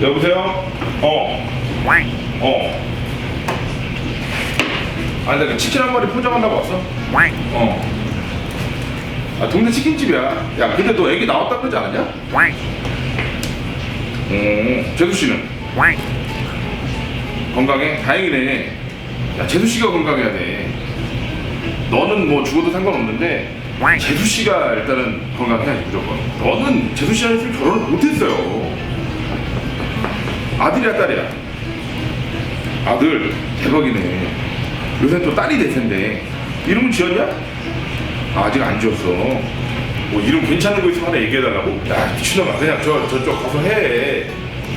여보세요? 어. 어. 아, 내가 치킨 한 마리 포장하려고 왔어. 어. 아, 동네 치킨집이야. 야, 근데 너 애기 나왔다 그러지 않았냐? 어. 재수 씨는 건강해? 다행이네. 야, 재수 씨가 건강해야 돼. 너는 뭐 죽어도 상관없는데 재수 씨가 일단은 건강해야지 무조건. 너는 재수 씨랑 있으면 결혼을 못했어요. 아들이야 딸이야? 아들 대박이네. 요새 또 딸이 대세인데 이름은 지었냐? 아, 아직 안 지었어. 뭐 이름 괜찮은 거 있으면 하나 얘기해달라고? 야 미친놈아 그냥 저 저쪽 가서 해.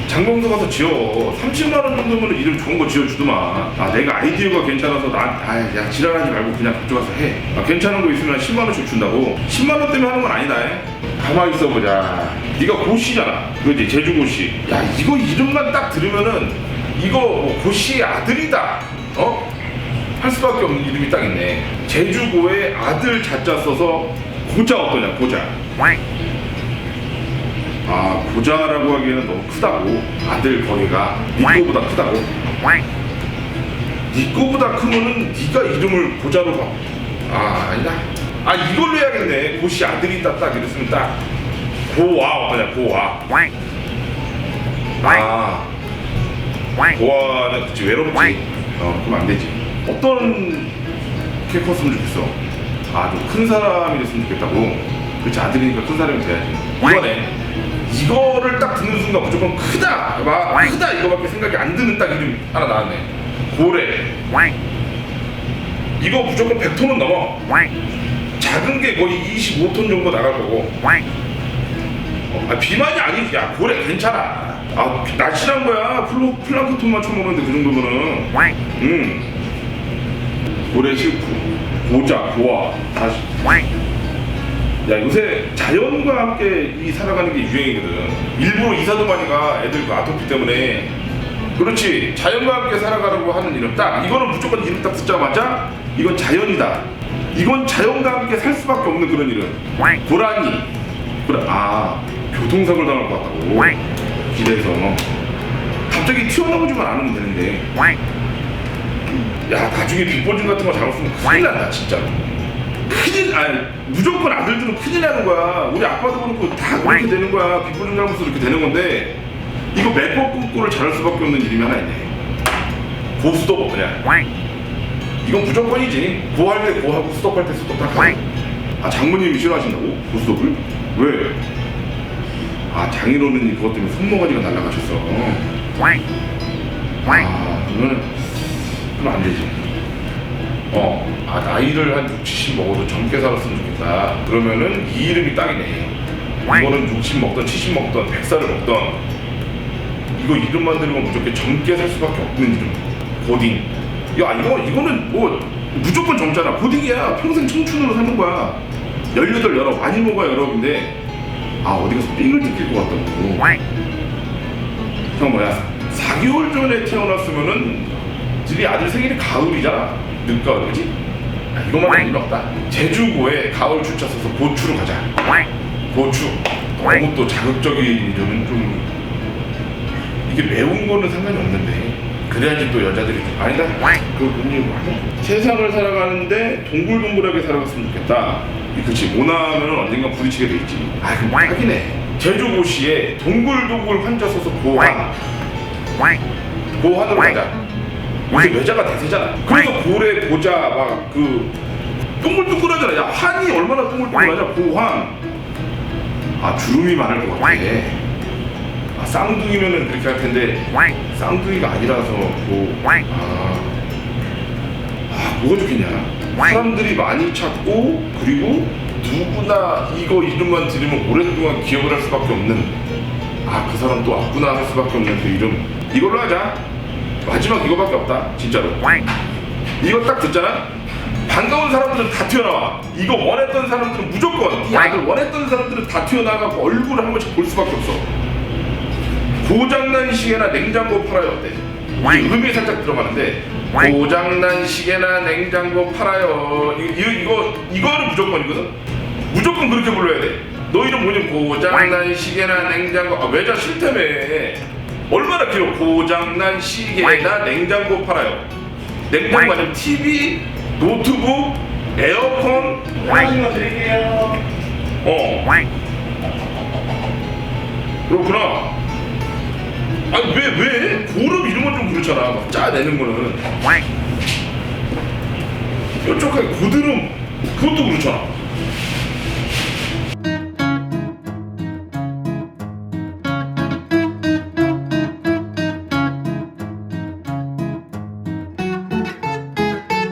장명도 가서 지어. 30만 원 정도면 이름 좋은 거 지어주더만. 아 내가 아이디어가 괜찮아서 나아야 지랄하지 말고 그냥 그쪽 가서 해. 아, 괜찮은 거 있으면 10만 원씩 준다고. 10만 원 때문에 하는 건 아니다. 에? 가만히 있어보자. 네가 고씨잖아. 그지 제주 고씨. 야 이거 이름만 딱 들으면은 이거 뭐 고씨의 아들이다. 어? 할 수밖에 없는 이름이 딱 있네. 제주고의 아들 자자 써서 고자 어떠냐 고자. 아 고자라고 하기에는 너무 크다고. 아들 거리가 네 거보다 크다고. 네 거보다 크면은 네가 이름을 고자로 봐 아 아니다. 아 이걸로 해야겠네. 고씨 아들이 있다 딱 이랬으면 딱. 고와 어떠냐 고와 아. 고아는 그치 외롭지. 어 그럼 안 되지. 어떤 캐릭터였으면 좋겠어? 아좀 큰 사람이 됐으면 좋겠다고. 그치 아들이니까 큰 사람이 돼야지. 이거네 이거를 딱 듣는 순간 무조건 크다! 막 크다! 이거밖에 생각이 안 드는 딱 이름 하나 나왔네. 고래. 이거 무조건 100톤은 넘어. 작은 게 거의 25톤 정도 나갈 거고. 어, 아, 비만이 아니지. 야 고래 괜찮아. 아 날씬한 거야. 플로, 플랑크톤만 쳐먹는데 그 정도면은. 음. 고래 싫고 고자 고아. 다시 야 요새 자연과 함께 이 살아가는 게 유행이거든. 일부러 이사도 많이 가 애들 그 아토피 때문에. 그렇지. 자연과 함께 살아가라고 하는 이름 딱. 이거는 무조건 이름 딱 듣자마자 이건 자연이다. 이건 자연과 함께 살 수밖에 없는 그런 이름. 고라니. 그래 아 교통사고를 당할 것 같다고. 길에서. 갑자기 튀어나오지만 않으면 되는데. 야 나중에 뒷보증 같은 거 잘못쓰면 큰일 난다 진짜로 큰일 아니 무조건 아들들은 큰일 나는 거야. 우리 아빠도 그렇고 다 그렇게 되는 거야. 뒷보증 잘못서 이렇게 되는 건데 이거 맥법 꿈꾸를 잘할 수밖에 없는 이름이 하나 있네. 고스톱 그냥 이건 무조건이지. 고할 때 고하고 스톱할 때 스톱 다 하고 아 장모님이 싫어하신다고? 고스톱을? 왜? 아 장인어른이 그것 때문에 손모가지가 날라가셨어 아 그러면 그럼 안 되지 어, 아 나이를 한 6, 70 먹어도 젊게 살았으면 좋겠다. 그러면은 이 이름이 딱이네. 이거는 60 먹던 70 먹던 100살을 먹던. 이거 이름만 들으면 무조건 젊게 살 수밖에 없는 이름. 고딩. 야 이거 이거는 뭐 무조건 젊잖아. 고딩이야. 평생 청춘으로 사는 거야. 18 열어 많이 먹어야 열어인데 아 어디 가서 삥을 뜯길 것 같다고. 형 뭐야. 4개월 전에 태어났으면은 지네 아들 생일이 가을이잖아 늦가을 그지? 아, 이것만 의미 없다. 제주고에 가을 주차 써서 고추로 가자. 고추. 너무 또 자극적인 이름은 좀 이게 매운 거는 상관이 없는데 그래야지 또 여자들이 좀 아니다? 그 언니 뭐? 세상을 살아가는데 동글동글하게 살아갔으면 좋겠다. 이 그치 모나면은 언젠가 부딪히게 돼 있지. 아 그럼 딱이네 제주고시에 동글동글 환자 써서 고환. 고환으로 가자 요새 외자가 대세잖아. 그래서 고래 고자 막 그 동글동글하잖아. 야 환이 얼마나 동글동글하냐 고환 아 주름이 많을 것 같아. 아 쌍둥이면은 그렇게 할 텐데 쌍둥이가 아니라서 뭐 아, 아 뭐가 좋겠냐. 사람들이 많이 찾고 그리고 누구나 이거 이름만 들으면 오랫동안 기억을 할 수밖에 없는 아 그 사람 또 왔구나 할 수밖에 없는 그 이름. 이걸로 하자 마지막 이거밖에 없다 진짜로. 이거 딱 듣잖아? 반가운 사람들은 다 튀어나와. 이거 원했던 사람들은 무조건 이 아들 원했던 사람들은 다 튀어나가고 얼굴을 한 번씩 볼 수밖에 없어. 고장난 시계나 냉장고 팔아요 어때? 이 의미 살짝 들어가는데 고장난 시계나 냉장고 팔아요. 이, 이, 이거 이거는 무조건이거든? 무조건 그렇게 불러야 돼너 이름 뭐냐 고장난 시계나 냉장고. 아 외자 싫다며 얼마나 길어? 고장난 시계나 냉장고 팔아요. 냉장고 아니면 TV, 노트북, 에어컨, 거 드릴게요. 어 그렇구나. 아니 왜 왜? 고름 이런 건 좀 그렇잖아. 막 짜내는 거는. 뾰족하게 고드름 그것도 그렇잖아.